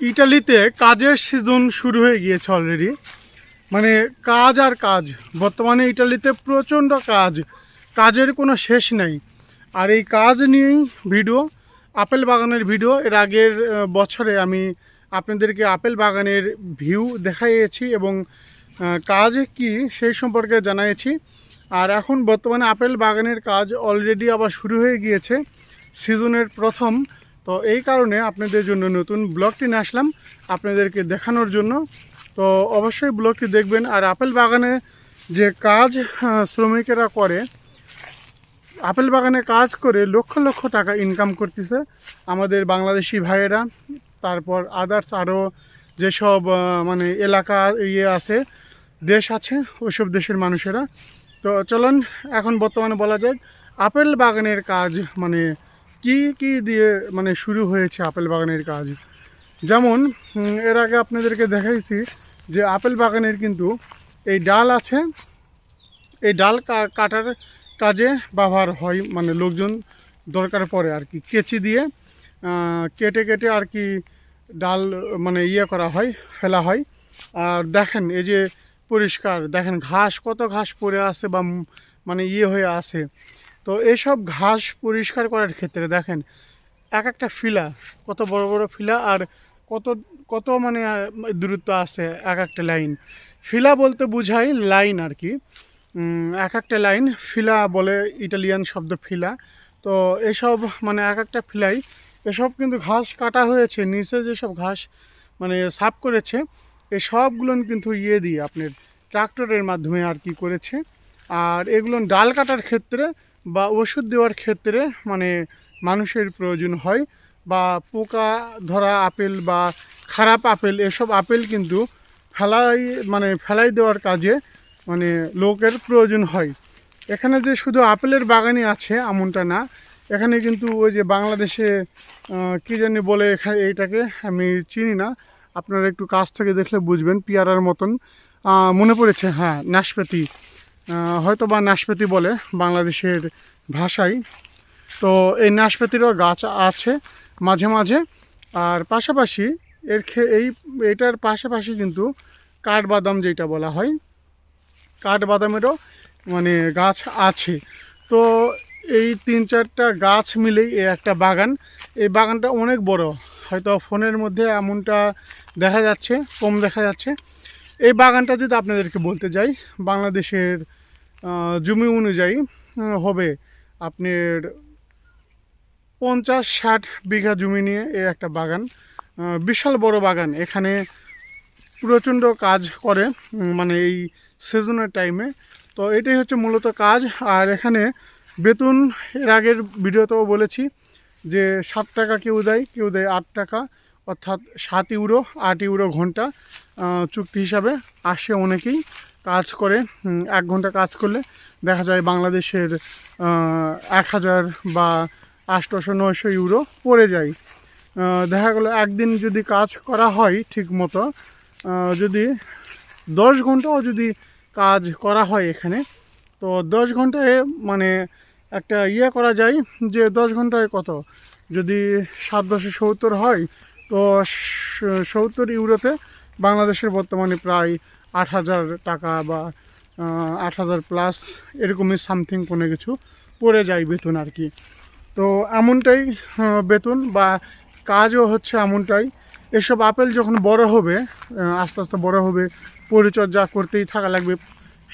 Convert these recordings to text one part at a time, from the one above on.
ইটালিতে কাজের সিজন শুরু হয়ে গিয়েছে অলরেডি মানে কাজ আর কাজ। বর্তমানে ইটালিতে প্রচণ্ড কাজ। কাজের কোনো শেষ নাই। আর এই কাজ নিয়েই ভিডিও আপেল বাগানের ভিডিও এর আগের বছরে আমি আপনাদেরকে আপেল বাগানের ভিউ দেখাইয়েছি এবং কাজ কি সেই সম্পর্কে জানাইছি আর এখন বর্তমানে আপেল বাগানের কাজ অলরেডি আবার শুরু হয়ে গিয়েছে। সিজনের প্রথম। তো এই কারণে আপনাদের জন্য নতুন ব্লগটি নিয়ে আসলাম আপনাদেরকে দেখানোর জন্য। তো অবশ্যই ব্লগটি দেখবেন আর আপেল বাগানে যে কাজ শ্রমিকেরা করে, আপেল বাগানে কাজ করে লক্ষ লক্ষ টাকা ইনকাম করতেছে আমাদের বাংলাদেশি ভাইয়েরা। তারপর আদার্স আরও যেসব মানে এলাকা ইয়ে আছে, দেশ আছে, ওইসব দেশের মানুষেরা। তো চলুন এখন বর্তমানে বলা যায় আপেল বাগানের কাজ মানে কি কি দিয়ে মানে শুরু হয়েছে আপেল বাগানের কাজ? যেমন এর আগে আপনাদেরকে দেখাইছি যে আপেল বাগানের কিন্তু এই ডাল আছে। এই ডাল কাটার কাজে ব্যবহার হয় মানে লোকজন দরকার পড়ে আর কি। কেচি দিয়ে কেটে কেটে আর কি ডাল মানে ইয়ে করা হয়, ফেলা হয়। আর দেখেন, এই যে পরিষ্কার, দেখেন ঘাস, কত ঘাস পড়ে আছে বা মানে ইয়ে হয়ে আছে। তো এসব ঘাস পরিষ্কার করার ক্ষেত্রে দেখেন, এক একটা ফিলা, কত বড় বড় ফিলা আর কত কত মানে দূরত্ব আছে এক একটা লাইন। ফিলা বলতে বোঝায় লাইন আর কি। এক একটা লাইন, ফিলা বলে ইটালিয়ান শব্দ ফিলা। তো এসব মানে এক একটা ফিলাই, এসব কিন্তু ঘাস কাটা হয়েছে, নিচে যেসব ঘাস মানে সাফ করেছে এই সবগুলো কিন্তু ইয়ে দিয়ে আপনার ট্রাক্টরের মাধ্যমে আর কি করেছে। আর এগুলো ডাল কাটার ক্ষেত্রে বা ওষুধ দেওয়ার ক্ষেত্রে মানে মানুষের প্রয়োজন হয় বা পোকা ধরা আপেল বা খারাপ আপেল, এসব আপেল কিন্তু ফেলাই মানে ফেলাই দেওয়ার কাজে মানে লোকের প্রয়োজন হয়। এখানে যে শুধু আপেলের বাগানই আছে এমনটা না, এখানে কিন্তু ওই যে বাংলাদেশে কি জানি বলে এখানে এইটাকে আমি চিনি না। আপনারা একটু কাছ থেকে দেখলে বুঝবেন, পিয়ারার মতন। মনে পড়েছে হ্যাঁ নাশপাতি। হয়তো বা নাশপাতি বলে বাংলাদেশের ভাষায়। তো এই নাশপাতিরও গাছ আছে মাঝে মাঝে। আর পাশাপাশি এর খে এই এটার পাশাপাশি কিন্তু কাঠবাদাম যেটা বলা হয়, কাঠবাদামেরও মানে গাছ আছে। তো এই তিন চারটা গাছ মিলেই একটা বাগান। এই বাগানটা অনেক বড়, হয়তো ফোনের মধ্যে এমনটা দেখা যাচ্ছে, কম দেখা যাচ্ছে। এই বাগানটা যদি আপনাদেরকে বলতে যাই, বাংলাদেশের জমি অনুযায়ী হবে আপনার পঞ্চাশ ষাট বিঘা জমি নিয়ে এই একটা বাগান। বিশাল বড় বাগান। এখানে প্রচণ্ড কাজ করে মানে এই সিজনের টাইমে তো এটাই হচ্ছে মূলত কাজ। আর এখানে বেতন, এর আগের ভিডিওতেও বলেছি যে সাত টাকা কেউ দেয় কেউ দেয় আট টাকা। অর্থাৎ সাত ইউরো, আট ইউরো ঘণ্টা চুক্তি হিসাবে আসে অনেকেই কাজ করে এক ঘণ্টা কাজ করলে দেখা যায় বাংলাদেশের এক হাজার বা আটশোশো নয়শো ইউরো পড়ে যায়। দেখা গেলো একদিন যদি কাজ করা হয় ঠিক মতো যদি দশ ঘন্টাও যদি কাজ করা হয় এখানে, তো দশ ঘন্টায় মানে একটা ইয়ে করা যায় যে দশ ঘন্টায় কত? যদি সাত দশে সত্তর হয় তো সত্তর ইউরোতে বাংলাদেশের বর্তমানে প্রায় আট হাজার টাকা বা আট হাজার প্লাস এরকমই সামথিং কোনো কিছু পড়ে যায় বেতন আর কি। তো এমনটাই বেতন বা কাজও হচ্ছে এমনটাই। এসব আপেল যখন বড় হবে আস্তে আস্তে বড় হবে, পরিচর্যা করতেই থাকা লাগবে।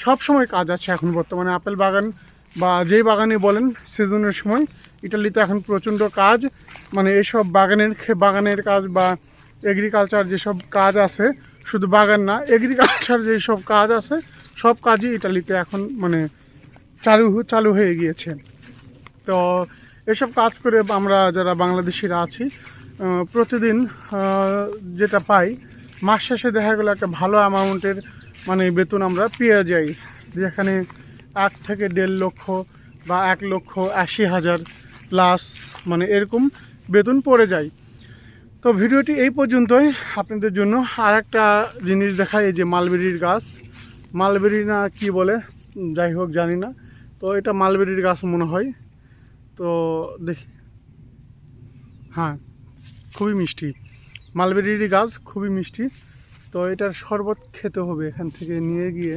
সব সময় কাজ আছে এখন বর্তমানে। আপেল বাগান বা যেই বাগানই বলেন সিজনের সময় ইটালিতে এখন প্রচণ্ড কাজ মানে এইসব বাগানের বাগানের কাজ বা এগ্রিকালচার যেসব কাজ আছে, শুধু বাগান না এগ্রিকালচার যেসব কাজ আছে, সব কাজই ইটালিতে এখন মানে চালু চালু হয়ে গিয়েছে। তো এসব কাজ করে আমরা যারা বাংলাদেশিরা আছি প্রতিদিন যেটা পাই, মাস শেষে দেখা গেলো একটা ভালো অ্যামাউন্টের মানে বেতন আমরা পেয়ে যাই। যেখানে এক থেকে দেড় লক্ষ বা এক লক্ষ আশি হাজার প্লাস মানে এরকম বেতন পড়ে যায়। তো ভিডিওটি এই পর্যন্তই। আপনাদের জন্য আর একটা জিনিস দেখাই, এই যে মালবেরির গাছ। মালবেরি না কি বলে? যাই হোক, জানি না। তো এটা মালবেরির গাছ মনে হয়। তো দেখি। হ্যাঁ খুবই মিষ্টি। মালবেরির গাছ খুবই মিষ্টি। তো এটার শরবত খেতে হবে এখান থেকে নিয়ে গিয়ে।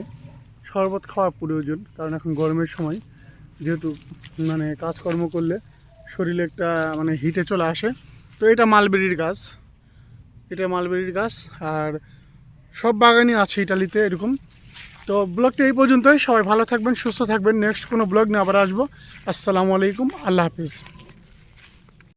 শরবত খাওয়া প্রয়োজন, কারণ এখন গরমের সময়। যেহেতু মানে কাজকর্ম করলে শরীরে একটা মানে হিটে চলে আসে। তো এটা মালবেরির গাছ। এটা মালবেরির গাছ আর সব বাগানই আছে ইটালিতে এরকম। তো ব্লগটি এই পর্যন্তই। সবাই ভালো থাকবেন, সুস্থ থাকবেন। নেক্সট কোনো ব্লগ নিয়ে আবার আসব। আসসালামু আলাইকুম। আল্লাহ হাফিজ।